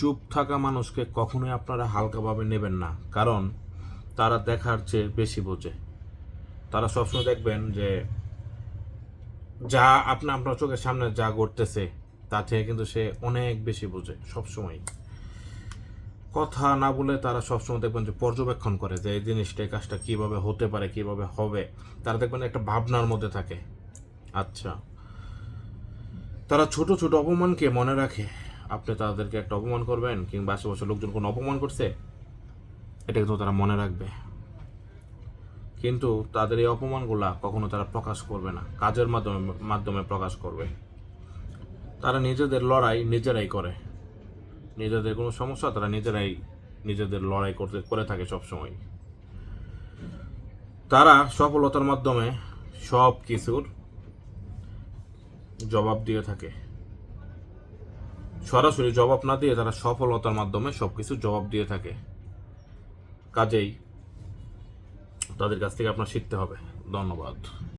চুপ থাকা মানুষকে কখনোই আপনারা হালকাভাবে নেবেন না, কারণ তারা দেখার চেয়ে বেশি বোঝে। তারা সবসময় দেখবেন যে যা আপনি, আপনার চোখের সামনে যা ঘটতেছে তার থেকে কিন্তু সে অনেক বেশি বোঝে সবসময় কথা না বলে তারা সবসময় দেখবেন যে পর্যবেক্ষণ করে, যে এই জিনিসটা, এই কাজটা কীভাবে হতে পারে, কীভাবে হবে। তারা দেখবেন একটা ভাবনার মধ্যে থাকে। আচ্ছা। তারা ছোট ছোট অপমানকে মনে রাখে। আপনি তাদেরকে একটা অপমান করবেন কিংবা আশেপাশে লোকজন কোনো অপমান করছে, এটা কিন্তু তারা মনে রাখবে। কিন্তু তাদের এই অপমানগুলা কখনো তারা প্রকাশ করবে না, কাজের মাধ্যমে মাধ্যমে প্রকাশ করবে। তারা নিজেদের লড়াই নিজেরাই করে। নিজেদের কোনো সমস্যা তারা নিজেরাই নিজেদের লড়াই করতে, করে থাকে সবসময়। তারা সফলতার মাধ্যমে সব কিছুর জবাব দিয়ে থাকে। সরাসরি জবাব না দিয়ে তারা সফলতার মাধ্যমে সব কিছু জবাব দিয়ে থাকে। কাজেই তাদের কাছ থেকে আপনার শিখতে হবে। ধন্যবাদ।